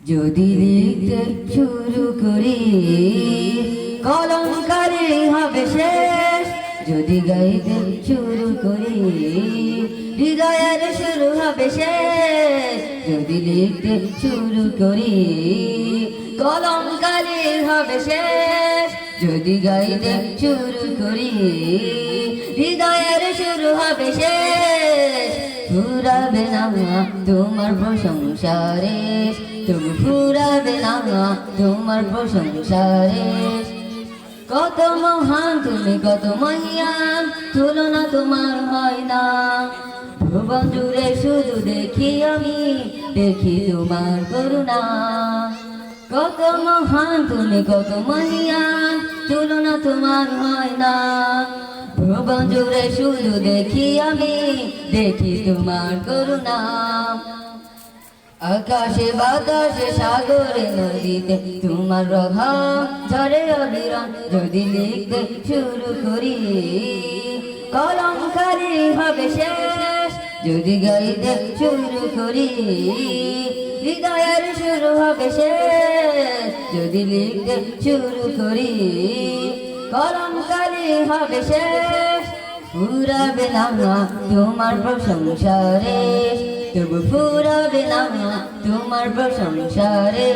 যদি লিখতে শুরু করি কলমকারী হবে শেষ। যদি গাইতে শুরু করি, হৃদয়ের শুরু হবে শেষ। যদি লিখতে শুরু করি কলমকারী হবে শেষ। যদি গাইতে শুরু করি, হৃদয়ের শুরু হবে শেষ। ফুরাবে না তোমার প্রশংসারে তুমি ফুরাবে না তোমার প্রশংসারে কত মহান, তুমি কত মহিয়ান, তুলনা তোমার হয় না। ভুবন জুড়ে শুধু দেখি আমি, দেখি তোমার করুণা। কত মহান, তুমি কত মহিয়ান, তুলনা তোমার হয় না। ভুবন শুধু দেখি আমি, দেখি তোমার করুণা। আকাশে বাতাসে, সাগরে, নদীতে তোমার রঘা ঝরে অবিরাম, যদি লিখতে শুরু করি। কলঙ্কারি হবে শেষ, যদি গাইতে শুরু করি। হৃদয়ের শুরু হবে শেষ, যদি লিখতে শুরু করি। কলঙ্কারি হবে শেষ। ফুরাবে না, তোমার প্রশংসারে। তবু ফুরাবে না, তোমার প্রশংসারে।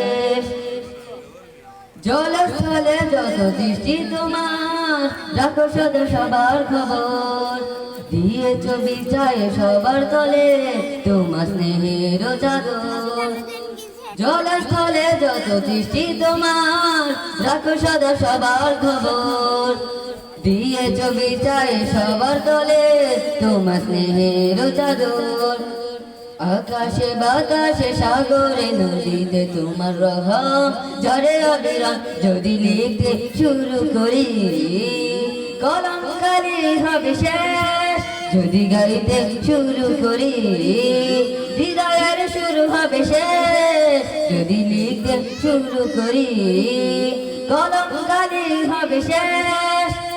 জলস্থলে যত দৃষ্টি তোমার, রাখো সদ সবার খবর। দিয়েছ বিচায় সবার তলে, তোমার স্নেহের চাদর। জলস্থলে যত দৃষ্টি তোমার, রাখো সদা সবার খবর। দিয়েছ বিচায় সবার তলে তোমার স্নেহের চাদর। আকাশে বাতাসে সাগরে, নদীতে তোমার রহম। ঝরে অবিরাম যদি লিখতে শুরু করি। কলঙ্কারি হবে শেষ যদি গাইতে শুরু করি। হৃদয়ের শুরু হবে শেষ যদি লিখতে শুরু করি। কলঙ্কারি হবে শেষ।